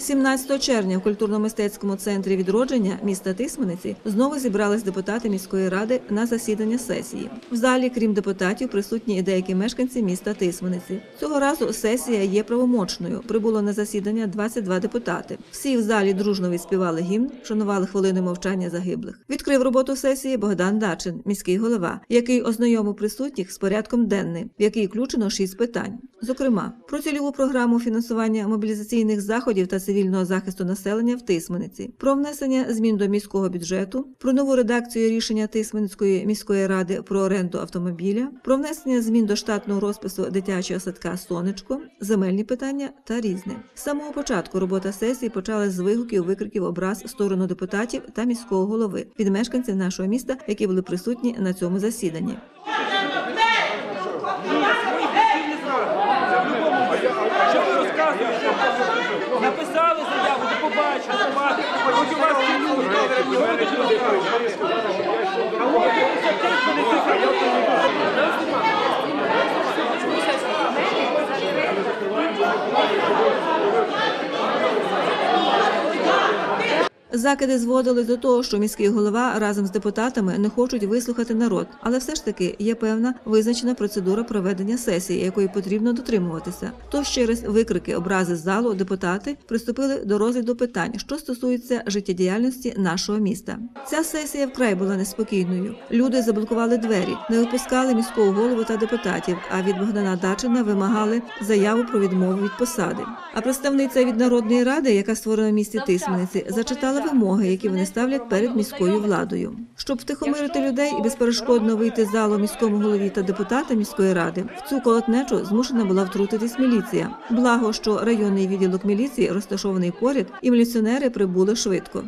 17 червня в культурно-мистецькому центрі відродження міста Тисмениці знову зібрались депутати міської ради на засідання сесії. В залі, крім депутатів, присутні і деякі мешканці міста Тисмениці. Цього разу сесія є правомочною. Прибуло на засідання 22 депутати. Всі в залі дружно відспівали гімн, шанували хвилини мовчання загиблих. Відкрив роботу сесії Богдан Дачин, міський голова, який ознайомив присутніх з порядком денним, в який включено шість питань. Зокрема, про цільову програму фінансування мобілізаційних заходів та цивільного захисту населення в Тисмениці, про внесення змін до міського бюджету, про нову редакцію рішення Тисменської міської ради про оренду автомобіля, про внесення змін до штатного розпису дитячого садка Сонечко, земельні питання та різне. З самого початку робота сесії почалась з вигуків, викриків образ в сторону депутатів та міського голови від мешканців нашого міста, які були присутні на цьому засіданні. Thank you. Закиди зводили до того, що міський голова разом з депутатами не хочуть вислухати народ, але все ж таки є певна визначена процедура проведення сесії, якої потрібно дотримуватися. Тож через викрики образи з залу депутати приступили до розгляду питань, що стосуються життєдіяльності нашого міста. Ця сесія вкрай була неспокійною. Люди заблокували двері, не випускали міського голову та депутатів. А від Богдана Дачина вимагали заяву про відмову від посади. А представниця від народної ради, яка створена в місті Тисмениці, зачитала вимоги, які вони ставлять перед міською владою. Щоб втихомирити людей і безперешкодно вийти з залу міському голові та депутата міської ради, в цю колотнечу змушена була втрутитись міліція. Благо, що районний відділок міліції розташований поряд, і міліціонери прибули швидко.